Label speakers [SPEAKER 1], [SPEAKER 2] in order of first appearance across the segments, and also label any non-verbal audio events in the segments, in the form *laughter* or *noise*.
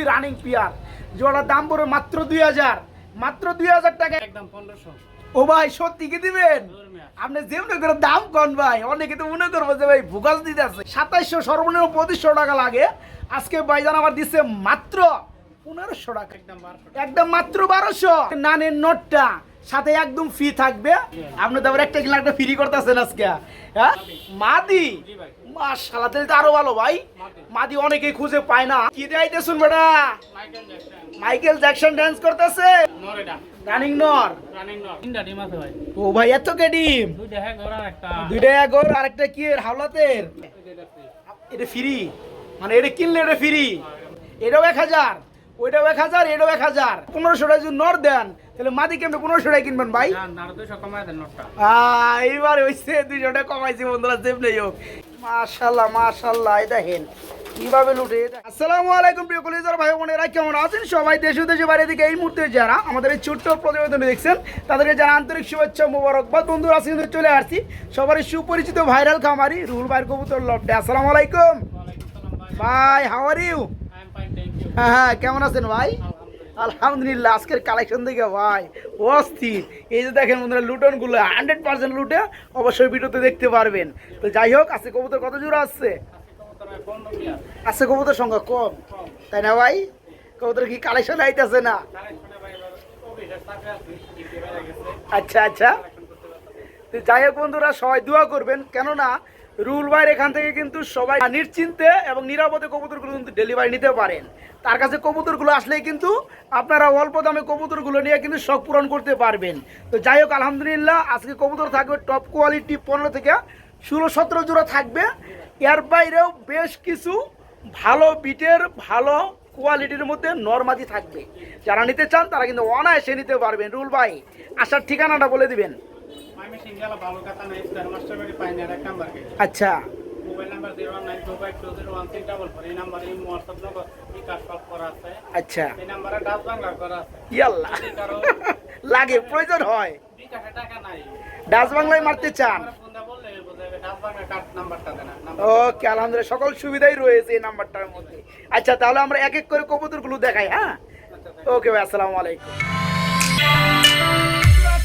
[SPEAKER 1] Fully running pair জোড়ার দাম পড়বে মাত্র দুই হাজার। মাত্র দুই হাজার টাকা।
[SPEAKER 2] একদম পনেরোশো।
[SPEAKER 1] ও ভাই সত্যি কি দিবেন? আপনি যেমনি করে দাম কন ভাই অনেকে তো মনে করব যে ভাই ভুগাস দিতে আছে সাতাইশশো সর্বনিম্ন পঁচিশশো টাকা লাগে। আজকে ভাইজান আমার দিচ্ছে মাত্র পনেরোশো টাকা।
[SPEAKER 2] একদম
[SPEAKER 1] একদম মাত্র বারোশো। নানের নোটটা সাথে একদম ফ্রি থাকবে। আপনি তো একটা কিলো একটা ফ্রি করতেছেন আজকে হ্যাঁ? মাদি মাশাআল্লাহ তাহলে তো আরও ভালো ভাই।
[SPEAKER 2] মাদি।
[SPEAKER 1] অনেকেই খুঁজে পায় না। কি দেখাইতেছুন বেটা?
[SPEAKER 2] মাইকেল জ্যাকসন
[SPEAKER 1] ডান্স করতেছে? রানিং নর
[SPEAKER 2] তিনটা ডিম আছে ভাই।
[SPEAKER 1] ও ভাই এত কে ডিম?
[SPEAKER 2] দুইটা হ্যাঁ ঘোড়ার একটা
[SPEAKER 1] দুইটা এগোর আরেকটা কি এর হাওলাতের? এটা ফ্রি মানে এটা কিনলে এটা ফ্রি এটাও এক হাজার। ওইটাও এক হাজার এটাও এক হাজার। পনেরোশো টাকা যদি নর দেন তাহলে মাদি কেমন পনেরোশো টাকা কিনবেন ভাই? এইবার হইছে দুইশো টাকা কমাইছি বন্ধুরা সেভ নেই হোক। মাশাল্লাহ মাশাল্লাহ এই দেখেন কীভাবে লুটে আসসালামু আলাইকুম প্রিয় কলেজার ভাই বোনেরা কেমন আছেন সবাই? দেশ দেশে বাইরে থেকে এই মুহূর্তে যারা আমাদের এই ছোট্ট প্রতিবেদন দেখছেন তাদেরকে যারা আন্তরিক শুভেচ্ছা মোবারকবাদ। বন্ধুরা আজকে কিন্তু চলে আসছি সবারই সুপরিচিত ভাইরাল খামারি ভাইয়ের কবুতর লবডে। আসসালামু আলাইকুম।
[SPEAKER 2] ভাই।
[SPEAKER 1] ইউ হ্যাঁ হ্যাঁ কেমন আছেন ভাই?
[SPEAKER 2] আলহামদুলিল্লাহ,
[SPEAKER 1] আজকের কালেকশন দেখে ভাই অস্থির। এই যে দেখেন বন্ধুরা, লুটনগুলো হান্ড্রেড পার্সেন্ট লুটে অবশ্যই ভিডিওতে দেখতে পারবেন। তো যাই হোক, আজকে কবুতর কত জোড়া আসছে
[SPEAKER 2] আজকে কবুতর
[SPEAKER 1] সংখ্যা কম, তাই না ভাই? কবুতর কি কালেকশন আইতেছে না? আচ্ছা আচ্ছা। তো যাই হোক বন্ধুরা, সবাই দোয়া করবেন। কেননা রুল ভাইয়ের এখান থেকে কিন্তু সবাই নিশ্চিন্তে এবং নিরাপদে কবুতরগুলো কিন্তু ডেলিভারি নিতে পারেন। তার কাছে কবুতরগুলো আসলেই কিন্তু আপনারা অল্প দামে কবুতরগুলো নিয়ে কিন্তু শখ পূরণ করতে পারবেন। তো যাই হোক, আলহামদুলিল্লাহ, আজকে কবুতর থাকবে টপ কোয়ালিটি পনেরো থেকে ষোলো, সতেরো জোড়া থাকবে। এর বাইরেও বেশ কিছু ভালো বিটের, ভালো কোয়ালিটির মধ্যে নর্মাদি থাকবে। যারা নিতে চান, তারা কিন্তু অনায়াসে নিতে পারবেন। রুল ভাই, আসার ঠিকানাটা বলে দিবেন। আচ্ছা। আচ্ছা। *laughs* লাগে প্রয়োজন হয়। ডাচ বাংলায় মারতে চান। ওকে আলহামদুলিল্লাহ সকল সুবিধাই রয়েছে এই নাম্বারটার মধ্যে। আচ্ছা তাহলে আমরা এক এক করে কবুতরগুলো দেখাই হ্যাঁ?
[SPEAKER 2] আচ্ছা
[SPEAKER 1] ওকে ভাই আসসালামু আলাইকুম।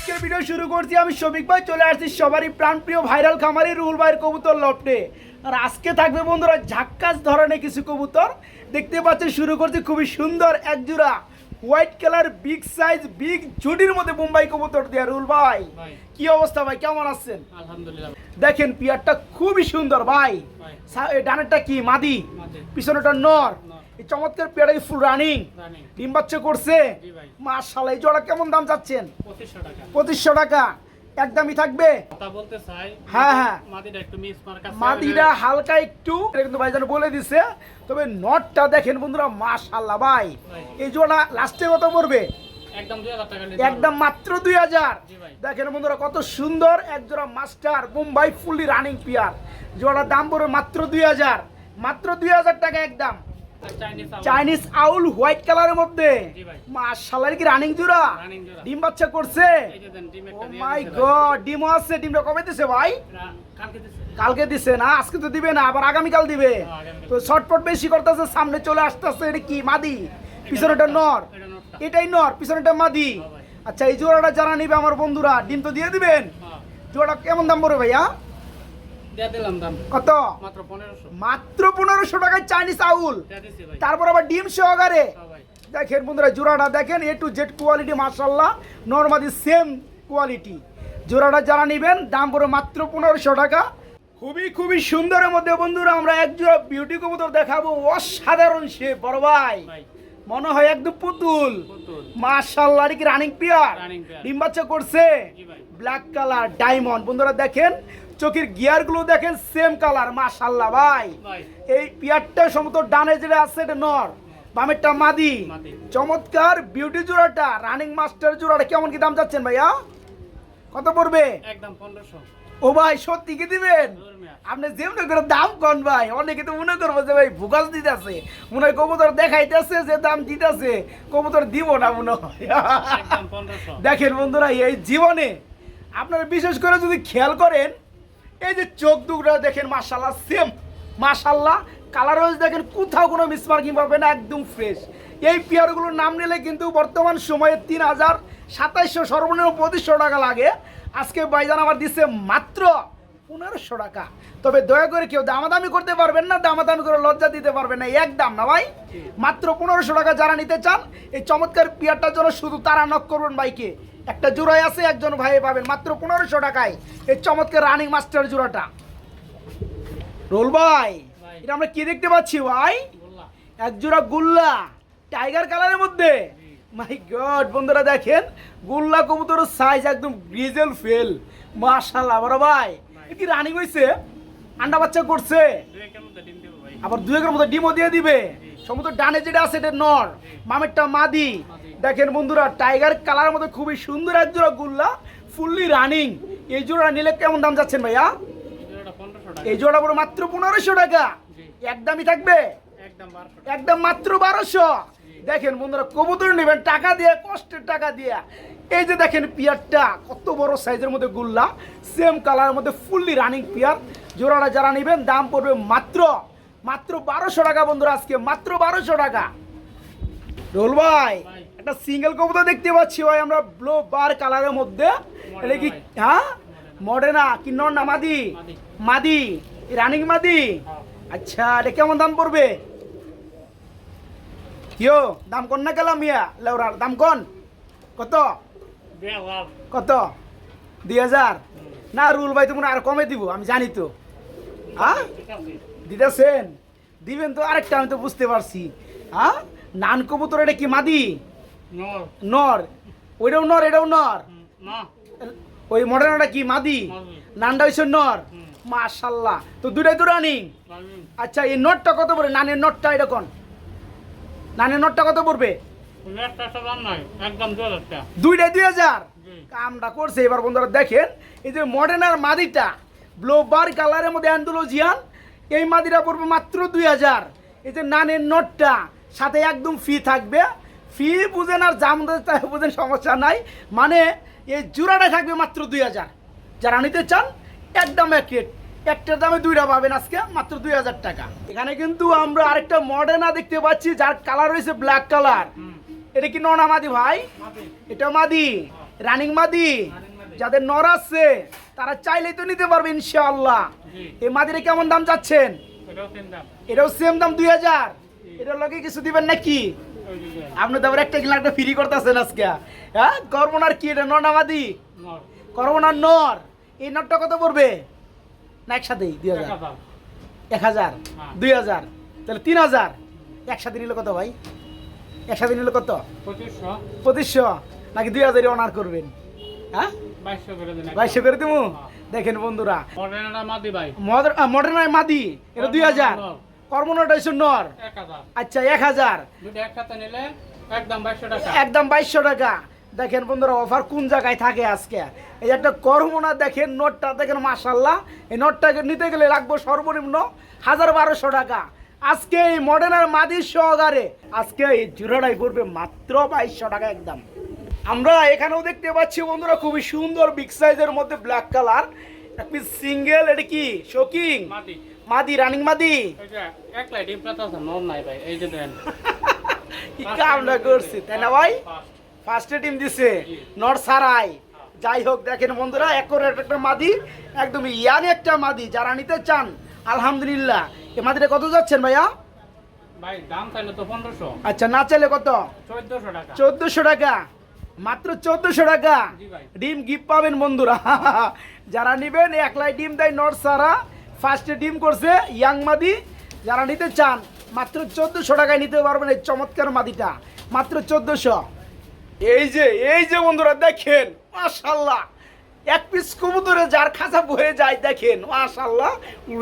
[SPEAKER 1] আজকের ভিডিও শুরু করছি আমি শফিক ভাই চলে আসছি সবারই প্রাণপ্রিয় ভাইরাল খামারি রুল ভাইয়ের কবুতর লপটে আর আজকে থাকবে বন্ধুরা ঝাক্কাস ধরনের কিছু কবুতর। দেখতে পাচ্ছেন শুরু করছি খুবই সুন্দর এক জোড়া white colour big size big জুটির মধ্যে মুম্বাই কবুতর দেয়া রুল ভাই। কি অবস্থা ভাই কেমন আছেন?
[SPEAKER 2] আলহামদুলিল্লাহ।
[SPEAKER 1] দেখেন পিয়ারটা খুবই সুন্দর ভাই। ডানেরটা কি? মাদি। পিছনেটা নর। এই চমৎকার পেয়ারটা ফুল রানিং ডিম বাচ্চা করছে। মাশাআল্লাহ এই জোড়া কেমন দাম চাচ্ছেন?
[SPEAKER 2] পঁচিশশো টাকা।
[SPEAKER 1] একদমই থাকবে?
[SPEAKER 2] কথা বলতে চাই
[SPEAKER 1] হ্যাঁ, হ্যাঁ।
[SPEAKER 2] মাদিটা একটু মিস মার
[SPEAKER 1] মাদিটা হালকা একটু এটা কিন্তু ভাইজান বলে দিছে। তবে নটটা দেখেন বন্ধুরা মাশাআল্লাহ ভাই। এই জোড়া লাস্টে কত পড়বে?
[SPEAKER 2] একদম
[SPEAKER 1] মাত্র দুই হাজার। দেখেন বন্ধুরা কত সুন্দর এক জোড়া master Mumbai fully running pair. জোড়ার দাম পড়বে মাত্র দুই হাজার। মাত্র দুই হাজার টাকা একদম।
[SPEAKER 2] চাইনিজ
[SPEAKER 1] আউল হোয়াইট কালারের মধ্যে। মাশাআল্লাহ কি রানিং জোড়া? ডিম বাচ্চা করছে?
[SPEAKER 2] ডিম
[SPEAKER 1] ও মাই গড ডিমও আছে ডিমটা কবে দিছে ভাই?
[SPEAKER 2] কালকে দিছে।
[SPEAKER 1] না আজকে তো দিবে না আবার আগামীকাল দিবে।
[SPEAKER 2] হ্যাঁ,
[SPEAKER 1] তো শর্টপট বেশি করতেছে সামনে চলে আসতেছে এটা কি মাদি? পিছনেটা নর। এটাই নর পিছনেটা মাদি। আচ্ছা এই জোড়াটা যারা নিবে আমার বন্ধুরা ডিম তো দিয়ে দিবেন? জোড়াটা কেমন দাম পড়বে ভাইয়া?
[SPEAKER 2] দিয়ে দিলাম দাম।
[SPEAKER 1] কত?
[SPEAKER 2] মাত্র
[SPEAKER 1] টাকায় চাইনিজ আউল তারপর আবার ডিম সহকারে। দেখেন বন্ধুরা জোড়াটা দেখেন A to Z quality normally same quality জোড়াটা যারা নেবেন দাম পড়ে মাত্র টাকা। খুবই খুবই সুন্দরের মধ্যে বন্ধুরা আমরা এক জোড়া বিউটি কবুতর দেখাবো। অসাধারণ সে বড় ভাই। মনে হয় একদম পুতুল। মার্শাল্লাহ কি রানিং পিয়ার ডিম বাচ্চা করছে। ব্ল্যাক কালার ডায়মন্ড বন্ধুরা দেখেন চোখের গিয়ারগুলো দেখেন সেম কালার মাশাল্লাহ ভাই। এই পিয়ারটা সমস্ত ডানে যেটা আছে এটা নর বামেরটা মাদি। চমৎকার বিউটি জোড়াটা রানিং মাস্টার জোড়াটা কেমন কি দাম চাচ্ছেন ভাইয়া? কত পড়বে?
[SPEAKER 2] একদম পনেরোশো।
[SPEAKER 1] ও ভাই সত্যি কি দিবেন? আপনি যেমনি করে দাম কন ভাই অনেকে তো মনে করব যে ভাই ভুগাস দিতেছে। মনে হয় কবুতর দেখাইতেছে যে দাম দিতেছে কবুতর দিব না মনে হয়। দেখেন বন্ধুরা এই জীবনে আপনারা বিশেষ করে যদি খেয়াল করেন এই যে চোখ দুগরা দেখেন মাশাল্লাহ সেম মাশাল্লাহ কালার দেখেন কোথাও কোনো মিসমার্কিং পাবে না একদম ফ্রেশ এই পেয়ারগুলোর নাম নিলে কিন্তু বর্তমান সময়ে তিন হাজার সাতাইশশো সর্বনিম্ন পঁচিশশো টাকা লাগে। আজকে বাইজান আমার দিচ্ছে মাত্র পনেরোশো টাকা। তবে দয়া করে কেউ দামাদামি করতে পারবেন না দামাদামি করে লজ্জা দিতে পারবেন না এক দাম না ভাই। মাত্র পনেরোশো টাকা যারা নিতে চান এই চমৎকার পেয়ারটার জন্য শুধু তারা নক করবেন বাইকে একটা জোড়াই আছে একজন ভাই পাবেন মাত্র পনেরোশো টাকায়। এই চমৎকার রানিং মাস্টার জোড়াটা। রোল ভাই। এটা আমরা কি দেখতে পাচ্ছি ভাই? এক জোড়া গুল্লা টাইগার কালারের মধ্যে। মাই গড বন্ধুরা দেখেন গুল্লা কবুতরের সাইজ একদম গ্রিজেল ফেল মাশাআল্লাহ বড় ভাই। কি রানিং হইছে? আন্ডা বাচ্চা করছে? আবার দুই একের মতো ডিমও দিয়ে দিবে। সমুদ্র ডানে যেটা আছে এটা নর। মামেরটা মাদি। দেখেন বন্ধুরা টাইগার কালারের মধ্যে খুবই সুন্দর এক জোড়া গুল্লা ফুললি রানিং এই জোড়া নিলে কেমন দাম যাচ্ছেন ভাইয়া?
[SPEAKER 2] এই
[SPEAKER 1] জোড়া পুরো মাত্র পনেরোশো টাকা। একদমই থাকবে?
[SPEAKER 2] একদম
[SPEAKER 1] মাত্র বারোশো। দেখেন বন্ধুরা কবুতর নেবেন টাকা দিয়ে কষ্টের টাকা দিয়ে। এই যে দেখেন পিয়ারটা কত বড় সাইজের মধ্যে গুল্লা সেম কালারের মধ্যে ফুললি রানিং পিয়ার। জোড়াটা যারা নেবেন দাম পড়বে মাত্র মাত্র বারোশো টাকা বন্ধুরা আজকে মাত্র বারোশো টাকা। রোল ভাই। একটা সিঙ্গেল কবুতর দেখতে পাচ্ছি ভাই আমরা ব্লো বার কালারের মধ্যে। এটা কি হ্যাঁ? মডেনা কি নর না মাদি?
[SPEAKER 2] মাদি।
[SPEAKER 1] রানিং মাদি?
[SPEAKER 2] হ্যাঁ।
[SPEAKER 1] আচ্ছা এটা কেমন দাম পড়বে? কিও দাম কন না গেলাম মিয়া লেওরার দাম কন কত? কত? দুই হাজার? না রুল ভাই তুমি আর কমে দিব আমি জানি তো। হ্যাঁ? দিতেছেন? দিবেন তো আরেকটা আমি তো বুঝতে পারছি। হ্যাঁ? নান কবুতর এটা কি মাদি?
[SPEAKER 2] নর।
[SPEAKER 1] নর। ওইটাও নর এটাও নর। ওই মডার্নটা কি? মাদি। নানটা হইছে নর। মাশাল্লাহ। তো দুটাই তো রানিং আচ্ছা এই নটটা কত পড়বে? নানের নটটা এটা কোন? নানের নটটা কত পড়বে? দুইটাই দুই হাজার? কামটা করছে। এবার বন্ধুরা দেখেন এই যে মডার্নার মাদিটা ব্লোবার কালারের মধ্যে অ্যান্ডোলজিয়ান এই মাদিটা পড়বে মাত্র দুই হাজার। এই যে নানের নটটা সাথে একদম ফি থাকবে। ফি বুঝেন আর জাম বুঝেন সমস্যা নাই। মানে এই জোড়াটা থাকবে মাত্র দুই হাজার। যারা নিতে চান একদম এক রেট একটার দামে দুইটা পাবেন আজকে মাত্র দুই হাজার টাকা। এখানে কিন্তু আমরা আরেকটা মডার্না দেখতে পাচ্ছি যার কালার রয়েছে ব্ল্যাক কালার এটা কি ননা মাদি ভাই? এটা মাদি। রানিং মাদি। যাদের নর আছে তারা চাইলেই তো নিতে পারবে ইনশাআল্লাহ। এই মাদিরে কেমন দাম চাচ্ছেন?
[SPEAKER 2] এটাও তিন দাম।
[SPEAKER 1] এটাও সেম দাম দুই হাজার। এটার লগে কিছু দিবেন নাকি? আপনি তো আবার একটা কিলো একটা ফ্রি করতেছেন আজকে হ্যাঁ? করবোনার কি এটা? নর না মাদি?
[SPEAKER 2] নর।
[SPEAKER 1] এই নরটা কত পড়বে? না একসাথেই দুই হাজার। এক হাজার।
[SPEAKER 2] হ্যাঁ।
[SPEAKER 1] দুই হাজার? তাহলে তিন হাজার। একসাথে নিলে কত ভাই? একসাথে নিলে কত?
[SPEAKER 2] পঁচিশশো।
[SPEAKER 1] নাকি দুই হাজারই অনার করবেন? হ্যাঁ?
[SPEAKER 2] বাইশশো করে
[SPEAKER 1] দেবো দেখেন বন্ধুরা। মডার্ন মাদি এটা দুই হাজার। কর্মনটা হচ্ছে নর। আচ্ছা এক হাজার। একদম বাইশশো টাকা। দেখেন বন্ধুরা অফার কোন জায়গায় থাকে আজকে? এই একটা কর্মনা দেখেন নোটটা দেখেন মাসাল্লাহ এই নোটটাকে নিতে গেলে রাখব সর্বনিম্ন হাজার বারোশো টাকা। আজকে এই মডার্নার মাদির সহকারে আজকে এই জুড়াটাই পড়বে মাত্র বাইশশো টাকা একদম। আমরা এখানেও দেখতে পাচ্ছি বন্ধুরা খুবই সুন্দর বিগ সাইজের মধ্যে ব্ল্যাক কালার একটি সিঙ্গেল এটা কি? শোকিং
[SPEAKER 2] মাদি।
[SPEAKER 1] মাদি রানিং মাদি?
[SPEAKER 2] এই যে এক লাইট ডিম পাতা আছে নাই ভাই এই যে দেন। *laughs*
[SPEAKER 1] কি কামটা করছি তাই না ভাই? ফার্স্টে টিম দিছে নর সারাই। যাই হোক দেখেন বন্ধুরা একরের একটা মাদি একদম ইয়াং একটা মাদি যারা নিতে চান আলহামদুলিল্লাহ। এ মাদিটা কত যাচ্ছেন ভাইয়া?
[SPEAKER 2] ভাই দাম চাইলে তো পনেরোশো।
[SPEAKER 1] আচ্ছা না চাইলে কত?
[SPEAKER 2] চোদ্দশো টাকা।
[SPEAKER 1] চোদ্দশো টাকা। মাত্র চোদ্দশো টাকা।
[SPEAKER 2] জি ভাই।
[SPEAKER 1] ডিম গিফট পাবেন বন্ধুরা। *laughs* যারা নিবেন একলাই ডিম দেয় নর সারা। ফার্স্টে ডিম করছে ইয়াং মাদি। যারা নিতে চান মাত্র চোদ্দশো টাকায় নিতে পারবেন এই চমৎকার মাদিটা। মাত্র চোদ্দশো। এই যে এই যে বন্ধুরা দেখেন মাশাল্লাহ এক পিস কবুতরে যার খাঁচা বয়ে যায় দেখেন মাশাল্লাহ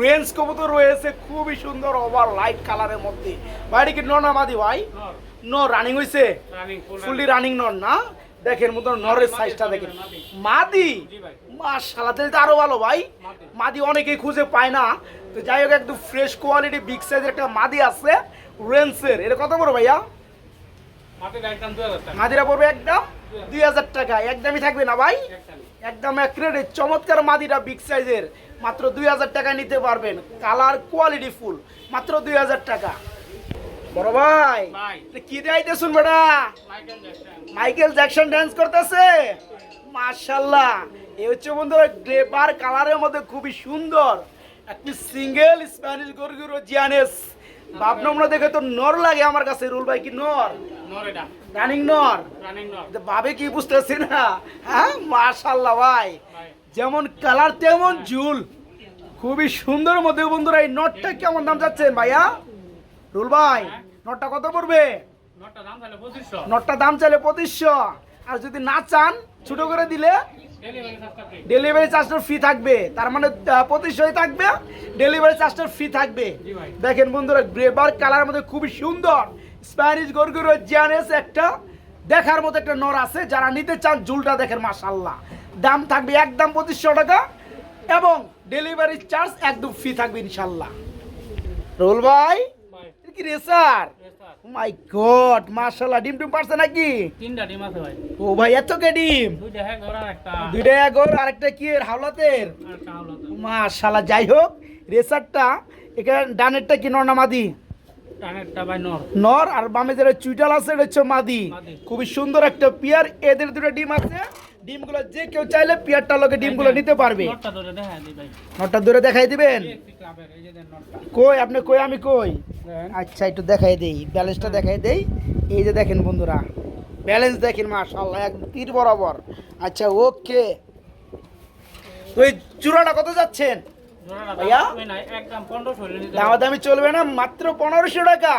[SPEAKER 1] রেঞ্জ কবুতর রয়েছে খুবই সুন্দর ওভার লাইট কালারের মধ্যে। বাইরে কি ননা মাদি ভাই? নো রানিং হয়েছে ফুললি রানিং নর না? দেখেন মতো নরের সাইজটা দেখেন।
[SPEAKER 2] মাদি।
[SPEAKER 1] মাশাআল্লাহ তাহলে তো আরও ভালো ভাই।
[SPEAKER 2] মাদি।
[SPEAKER 1] অনেকেই খুঁজে পায় না। তো যাই হোক একদম ফ্রেশ কোয়ালিটি বিগ সাইজের একটা মাদি আছে রেন্সের এটা কত বড় ভাইয়া? মাদিরা পড়বে একদম দুই হাজার টাকা। একদমই থাকবে না ভাই? একদম এক রেটে চমৎকার মাদিরা বিগ সাইজের মাত্র দুই হাজার টাকা নিতে পারবেন। কালার কোয়ালিটি ফুল মাত্র দুই হাজার টাকা। বড় ভাই কি দেখাইতেছুন বেটা?
[SPEAKER 2] Michael Jackson
[SPEAKER 1] Michael Jackson dance করতেছে? মাশাল্লাহ এই হচ্ছে বন্ধুরা গ্রেপার কালারের মধ্যে খুবই সুন্দর। একটি সিঙ্গেল স্প্যানিশ গরগুরো জিয়ানেস। বাপ নম্বর দেখে তো নর লাগে আমার কাছে রুল ভাই কি নর? রানিং নর?
[SPEAKER 2] রানিং নর।
[SPEAKER 1] তো বাবে কি বুঝতেছি না? হ্যাঁ মাশাল্লাহ ভাই। যেমন কালার তেমন ঝুল খুবই সুন্দর মধ্যে বন্ধুরা এই নটটা কেমন দাম যাচ্ছেন ভাইয়া? রুল ভাই নটটা কত পড়বে?
[SPEAKER 2] নটটা দাম
[SPEAKER 1] চাইলে পঁচিশশো। আর যদি না চান ছোট করে দিলে
[SPEAKER 2] ডেলিভারি চার্জটা ফ্রি
[SPEAKER 1] থাকবে। তার মানে পঁচিশশোই থাকবে ডেলিভারি চার্জটা ফ্রি থাকবে। দেখেন বন্ধুরা গ্রেবার কালার মধ্যে খুবই সুন্দর। স্প্যানিশ গরগুরো জিয়ানেস একটা দেখার মতো একটা নর আছে। যারা নিতে চান জুলটা দেখেন মাশাল্লাহ দাম থাকবে একদম পঁচিশশো টাকা এবং ডেলিভারি চার্জ একদম ফ্রি থাকবে ইনশাল্লাহ রোল ভাই কি
[SPEAKER 2] yes, sir।
[SPEAKER 1] মাই গড মাশাল্লাহ ডিম টিম পারছে নাকি?
[SPEAKER 2] তিনটা ডিম আছে ভাই।
[SPEAKER 1] ও ভাই এত কে ডিম?
[SPEAKER 2] দুইটা হ্যাঁ ঘোড়া একটা
[SPEAKER 1] দুইটা এগোর আরেকটা কি এর হাওলাতের?
[SPEAKER 2] আর একটা তো।
[SPEAKER 1] যাই হোক রেসারটা এখানে ডানেরটা কি নর না মাদি?
[SPEAKER 2] নর।
[SPEAKER 1] আর বামে যেটা চুইটাল আছে এটা হচ্ছে মাদি। খুবই সুন্দর একটা পিয়ার এদের দুটো ডিম আছে। ডিমগুলো যে কেউ চাইলে পিয়ারটা লোকে ডিমগুলো নিতে পারবে।
[SPEAKER 2] নটটা ধরে
[SPEAKER 1] দূরে দেখাই দিবেন? কই আপনি কই আমি কই? আচ্ছা একটু দেখাই দেই ব্যালেন্সটা দেখাই দেই। এই যে দেখেন বন্ধুরা ব্যালেন্স দেখেন মাশাআল্লাহ একদম তীর বরাবর। আচ্ছা ওকে। তো এই চূড়াটা কত যাচ্ছেন?
[SPEAKER 2] দাম
[SPEAKER 1] দামাদামি চলবে না মাত্র পনেরোশো টাকা।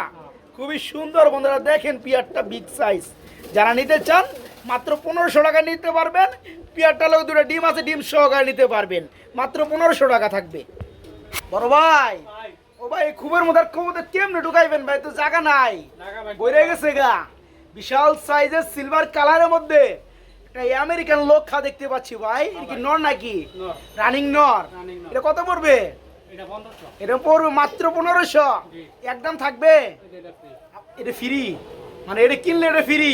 [SPEAKER 1] খুবই সুন্দর বন্ধুরা দেখেন পিয়ারটা বিগ সাইজ যারা নিতে চান মাত্র পনেরোশো টাকা নিতে পারবেন। পিয়ারটা লোক দুটো ডিম আছে ডিম সহকারে নিতে পারবেন। মাত্র পনেরোশো টাকা থাকবে। বড় ভাই ও ভাই খুবের মধ্যে খুব কেমনে ঢুকাইবেন ভাই? তো জায়গা নাই। বইরে গেছে গা। বিশাল সাইজের সিলভার কালারের মধ্যে। একটা আমেরিকান লোক খা দেখতে পাচ্ছি ভাই। কি নর নাকি? রানিং নর। এটা কত পড়বে?
[SPEAKER 2] এটা
[SPEAKER 1] পড়বে মাত্র পনেরোশো। একদম থাকবে।
[SPEAKER 2] এটা
[SPEAKER 1] ফ্রি মানে এটা কিনলে এটা ফ্রি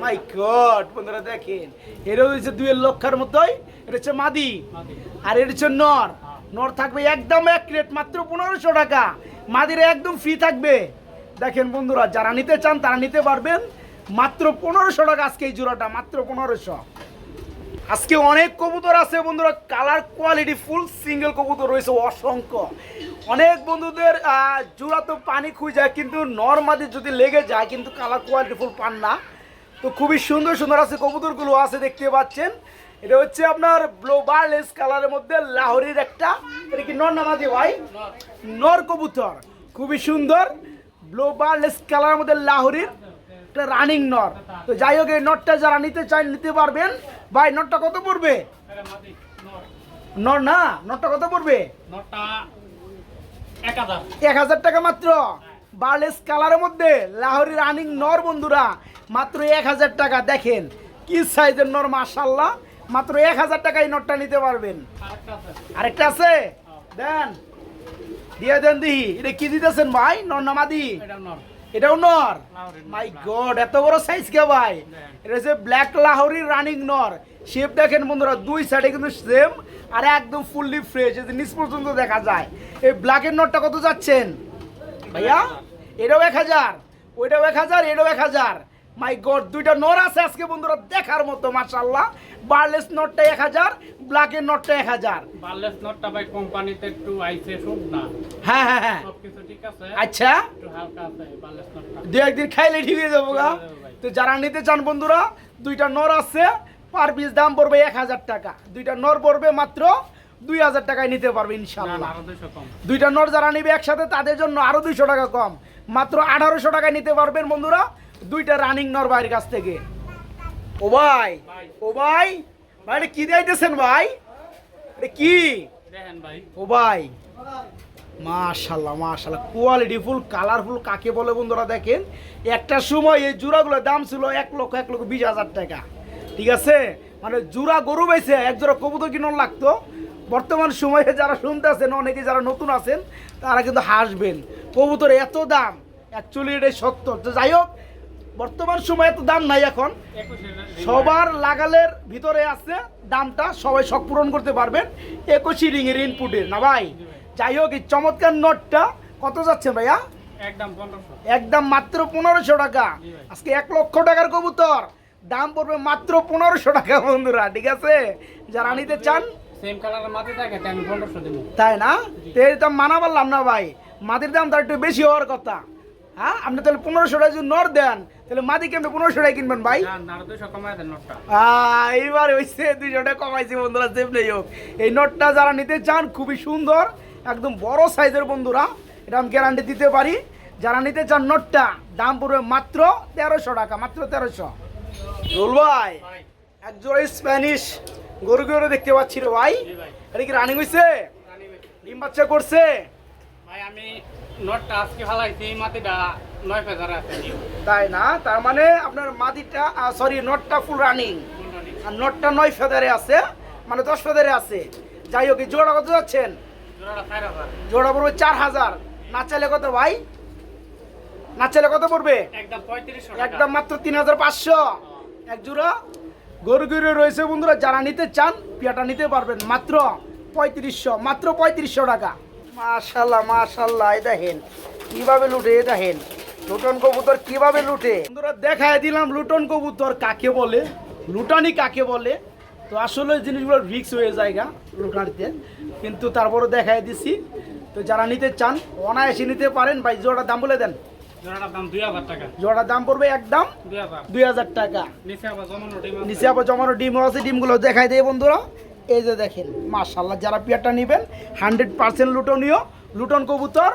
[SPEAKER 1] মাই গড বন্ধুরা দেখেন। এটা হচ্ছে দুয়ের লক্ষার মতোই, এটা হচ্ছে মাদি। আর এটা হচ্ছে নর। নর থাকবে একদম এক রেট মাত্র পনেরোশো টাকা। মাদিরা একদম ফ্রি থাকবে। দেখেন বন্ধুরা, যারা নিতে চান তারা নিতে পারবেন। মাত্র পনেরোশো টাকা আজকে এই জোড়াটা, মাত্র পনেরোশো। আজকে অনেক কবুতর আছে বন্ধুরা, কালার কোয়ালিটি ফুল, সিঙ্গেল কবুতর রয়েছে, অসংখ্য। অনেক বন্ধুদের জোড়া তো পানি খুঁজে, কিন্তু নর্মাদি যদি লেগে যায়, কিন্তু কালার কোয়ালিটি ফুল পান না। তো খুবই সুন্দর সুন্দর আছে কবুতরগুলো আছে দেখতে পাচ্ছেন। এটা হচ্ছে আপনার ব্লোবারলেস কালারের মধ্যে লাহোরির একটা এটা কি নর নামাদি ভাই?
[SPEAKER 2] নর।
[SPEAKER 1] কবুতর খুবই সুন্দর। ব্লোবারলেস কালারের মধ্যে লাহোরির একটা রানিং নর। তো যাই হোক এই নটটা যারা নিতে চান নিতে পারবেন। ভাই নটটা কত পড়বে?
[SPEAKER 2] নর।
[SPEAKER 1] না নটটা কত পড়বে?
[SPEAKER 2] নটটা এক হাজার
[SPEAKER 1] টাকা মাত্র। বার্লেস কালারের মধ্যে লাহোরি রানিং নর বন্ধুরা মাত্র এক হাজার টাকা। দেখেন কি সাইজের নর মাশাল্লাহ মাত্র এক হাজার টাকা এই নটটা নিতে পারবেন।
[SPEAKER 2] আরেকটা আছে?
[SPEAKER 1] দেন দিয়ে দেন দিহি। এটা কি দিতেছেন ভাই? নর নামাদি এটাও নর। মাই গড এত বড় সাইজ কে ভাই। এটা হচ্ছে ব্ল্যাক লাহোরি রানিং নর। শেপ দেখেন বন্ধুরা দুই সাইডে কিন্তু সেম আর একদম ফুললি ফ্রেশ নিচ পর্যন্ত দেখা যায়। এই ব্ল্যাকের নটটা কত যাচ্ছেন? ভাইয়া? এটাও এক হাজার ওইটাও এক হাজার এটাও এক হাজার। মাই গড দুইটা নর আছে আজকে বন্ধুরা দেখার মতো মাশাল্লাহ বার্লেস নটটা এক হাজার ব্ল্যাকের নটটা এক হাজার।
[SPEAKER 2] বার্লেস নটটা ভাই কোম্পানিতে একটু আইসে শুক না।
[SPEAKER 1] হ্যাঁ হ্যাঁ হ্যাঁ।
[SPEAKER 2] সবকিছু ঠিক আছে?
[SPEAKER 1] আচ্ছা।
[SPEAKER 2] একটু হালকা আছে বার্লেস নটটা
[SPEAKER 1] দু একদিন খাইলে ঠিক হয়ে যাব গা। তো যারা নিতে চান বন্ধুরা দুইটা নর আছে পার পিস দাম পড়বে এক হাজার টাকা। দুইটা নর পড়বে মাত্র দুই হাজার টাকায় নিতে পারবে ইনশাল্লাহ দুইটা নর যারা নিবে একসাথে তাদের জন্য আরও দুইশো টাকা কম। মাত্র আঠারোশো টাকায় নিতে পারবেন বন্ধুরা। দুইটা রানিং নর ভাইয়ের কাছ থেকে। ও ভাই। ও ভাই ভাই এটা কি দিয়েছেন ভাই? এটা কি?
[SPEAKER 2] ভাই।
[SPEAKER 1] ও ভাই মাশাল্লাহ মাশাল্লাহ কোয়ালিটি ফুল কালারফুল কাকে বলে বন্ধুরা দেখেন? একটা সময় এই জোড়াগুলোর দাম ছিল এক লক্ষ এক লক্ষ বিশ হাজার টাকা। ঠিক আছে? মানে জোড়া গরু বেছে এক জোড়া কবুতর কিনুন লাগতো। বর্তমান সময়ে যারা শুনতে আছেন অনেকে যারা নতুন আছেন তারা কিন্তু হাসবেন। কবুতর এত দাম অ্যাকচুয়ালি এটাই সত্য। তো যাই হোক বর্তমান সময়ে এত দাম নাই এখন। সবার লাগালের ভিতরে আছে দামটা সবাই শখ পূরণ করতে পারবেন। একুশি রিং এর ইনপুটের না ভাই যাই হোক এই চমৎকার নোটটা কত যাচ্ছে ভাইয়া?
[SPEAKER 2] একদম
[SPEAKER 1] একদম মাত্র পনেরোশো টাকা। আজকে এক লক্ষ টাকার কবুতর। দাম পড়বে মাত্র পনেরোশো টাকা বন্ধুরা ঠিক আছে? যারা নিতে চান
[SPEAKER 2] সেম কালারের মাটি থাকে তাই আমি পনেরোশো দেবো।
[SPEAKER 1] তাই না? তো এর দাম মানা পারলাম না ভাই। মাটির দাম তার একটু বেশি হওয়ার কথা। হ্যাঁ? আপনি তাহলে পনেরোশো টাকা যদি নর দেন তাহলে মাটি কেমনি পনেরোশো টাকা কিনবেন ভাই? এইবার দুইশো টাকা কমাইছি বন্ধুরা সেফ নেই হোক। এই নোটটা যারা নিতে চান খুবই সুন্দর একদম বড় সাইজের বন্ধুরা এটা আমি গ্যারান্টি দিতে পারি। যারা নিতে চান নোটটা দাম পড়বে মাত্র তেরোশো টাকা মাত্র তেরোশো। রুল ভাই
[SPEAKER 2] ভাই
[SPEAKER 1] এক জোড়া স্প্যানিশ গরু গরু দেখতে পাচ্ছি রে ভাই। এটা কি রানিং
[SPEAKER 2] ভাই।
[SPEAKER 1] ডিম বাচ্চা করছে?
[SPEAKER 2] ভাই আমি নোটটা আজকে ফালাইছি এই মাটিটা নয় ফেজারে আছে
[SPEAKER 1] তাই না? তার মানে আপনার মাদিটা সরি নটটা ফুল রানিং আর নটটা নয় ফেদারে আছে মানে দশ ফেদারে আছে। যাই হোক জোড়া কত যাচ্ছেন? জোড়া পড়বে চার হাজার। না চাইলে কত ভাই? না চাইলে কত পড়বে?
[SPEAKER 2] একদম
[SPEAKER 1] মাত্র তিন হাজার পাঁচশো। এক জোড়া? গরু গরু রয়েছে বন্ধুরা যারা নিতে চান পিয়াটা নিতে পারবেন। মাত্র পঁয়ত্রিশশো মাত্র পঁয়ত্রিশশো টাকা। মাশাল্লাহ মাশাল্লাহ এই দেখেন কীভাবে লুটে এই দেখেন লুটন কবুতর কীভাবে লুটে? বন্ধুরা দেখায় দিলাম লুটন কবুতর কাকে বলে লুটানি কাকে বলে। তো আসলে জিনিসগুলো রিক্স হয়ে যায় গা লুটানিতে কিন্তু তারপরে দেখায় দিছি। তো যারা নিতে চান অনায়াসে নিতে পারেন। ভাই জোড়ার দাম বলে দেন। জোড়ার দাম পড়বে একদম
[SPEAKER 2] দুই হাজার।
[SPEAKER 1] টাকা। নিচে আবার জমানো ডিম আছে। ডিমগুলো দেখাই দেয় বন্ধুরা। এই যে দেখেন মাশাল্লাহ যারা পেয়ারটা নেবেন হান্ড্রেড পার্সেন্ট লুটনীয় লুটন কবুতর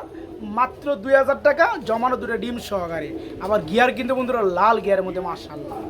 [SPEAKER 1] মাত্র দুই হাজার টাকা জমানো দুটো ডিম সহকারে। আবার গিয়ার কিন্তু বন্ধুরা লাল গিয়ারের মধ্যে মাশাল্লাহ